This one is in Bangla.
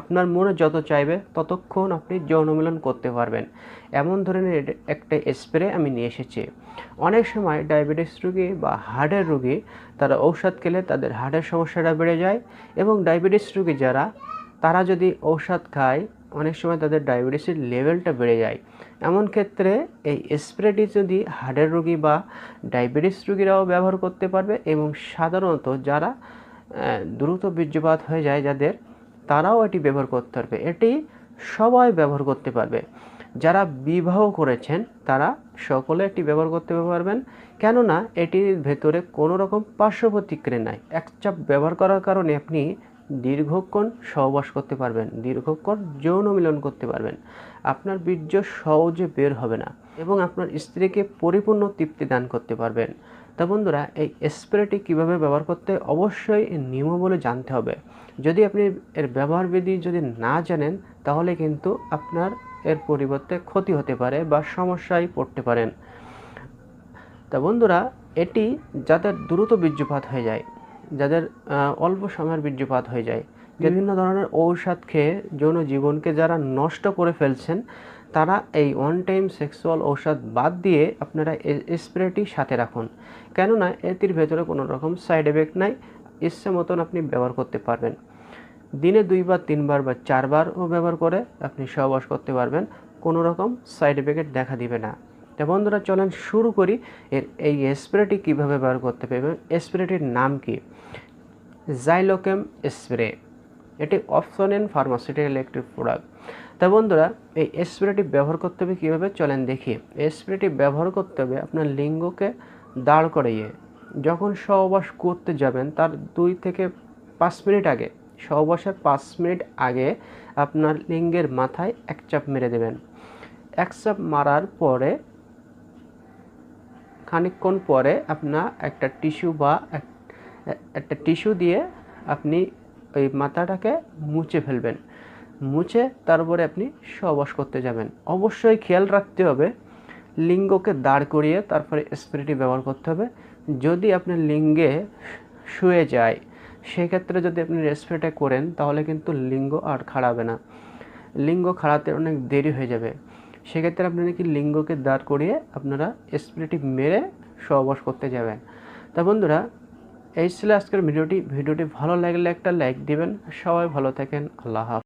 আপনার মনে যত চাইবে ততক্ষণ আপনি যৌন মিলন করতে পারবেন। এমন ধরনের একটা স্প্রে আমি নিয়ে এসেছি। অনেক সময় ডায়াবেটিস রোগী বা হার্টের রোগী তারা ঔষধ খেলে তাদের হার্টের সমস্যাটা বেড়ে যায় এবং ডায়াবেটিস রোগী যারা, তারা যদি ঔষধ খায়, অনেক সময় তাদের ডায়াবেটিসের লেভেলটা বেড়ে যায়। এমন ক্ষেত্রে এই স্প্রেটি যদি হার্টের রোগী বা ডায়াবেটিস রোগীরাও ব্যবহার করতে পারবে এবং সাধারণত যারা দ্রুত বীর্যপাত হয়ে যায় যাদের তারাও এটি ব্যবহার করতে পারবে। এটি সবাই ব্যবহার করতে পারবে। যারা বিবাহ করেছেন, তারা সকলে এটি ব্যবহার করতে পারবেন। কেননা, এটির ভেতরে কোনো রকম পার্শ্ব প্রতিক্রিয়া নাই। এক চাপ ব্যবহার করার কারণে আপনি দীর্ঘক্ষণ সহবাস করতে পারবেন, দীর্ঘক্ষণ যৌন মিলন করতে পারবেন। আপনার বীর্য সহজে বের হবে না এবং আপনার স্ত্রীকে পরিপূর্ণ তৃপ্তি দান করতে পারবেন। তা বন্ধুরা, এই স্প্রেটি কীভাবে ব্যবহার করতে অবশ্যই নিয়মাবলী জানতে হবে। যদি আপনি এর ব্যবহার বিধি যদি না জানেন, তাহলে কিন্তু আপনার এর পরিবর্তে ক্ষতি হতে পারে বা সমস্যায় পড়তে পারেন। তা বন্ধুরা, এটি যাদের দ্রুত বীর্যপাত হয়ে যায় যাদের অল্প সময়ের বীর্যপাত হয়ে যায়। বিভিন্ন ধরনের ঔষধ খেয়ে যৌন জীবনকে যারা নষ্ট করে ফেলছেন, তারা এই ওয়ান টাইম সেক্সুয়াল ঔষধ বাদ দিয়ে আপনারা স্প্রেটি সাথে রাখুন। কেননা, এটির ভেতরে কোনো রকম সাইড এফেক্ট নাই, ইচ্ছে মতন আপনি ব্যবহার করতে পারবেন। দিনে দুইবার তিনবার বা চারবারও ব্যবহার করে আপনি সহবাস করতে পারবেন, কোনো রকম সাইড এফেক্ট দেখা দিবে না। তা বন্ধুরা, চলেন শুরু করি। এর এই স্প্রেটি কীভাবে ব্যবহার করতে পারবেন স্প্রেটির নাম কি? জাইলোকেম স্প্রে এটি অপশন ফার্মাসিউটিক্যাল একটি প্রোডাক্ট তা বন্ধুরা, এই স্প্রেটি ব্যবহার করতে হবে কীভাবে? চলেন দেখি। স্প্রেটি ব্যবহার করতে হবে আপনার লিঙ্গকে দাঁড় করিয়ে। যখন সহবাস করতে যাবেন, তার দুই থেকে পাঁচ মিনিট আগে, সহবাসের পাঁচ মিনিট আগে আপনার লিঙ্গের মাথায় এক চাপ মেরে দেবেন। এক চাপ মারার পরে খানিকক্ষণ পরে আপনার একটা টিস্যু বা এক- একটা টিস্যু দিয়ে আপনি ওই মাথাটাকে মুছে ফেলবেন। মুছে তারপরে আপনি সহবাস করতে যাবেন। অবশ্যই খেয়াল রাখতে হবে, লিঙ্গকে দাঁড় করিয়ে তারপরে স্প্রেটি ব্যবহার করতে হবে। যদি আপনার লিঙ্গে শুয়ে যায়, সেক্ষেত্রে যদি আপনি স্প্রেটা করেন, তাহলে কিন্তু লিঙ্গ আর খাড়াবে না। লিঙ্গ খাড়াতে অনেক দেরি হয়ে যাবে। সেক্ষেত্রে আপনারা কি লিঙ্গকে দাঁড় করিয়ে আপনারা স্প্রেটি মেরে সহবাস করতে যাবেন। তা বন্ধুরা, এই ছিল আজকের ভিডিওটি। ভিডিওটি ভালো লাগলে একটা লাইক দিবেন। সবাই ভালো থাকেন। আল্লাহ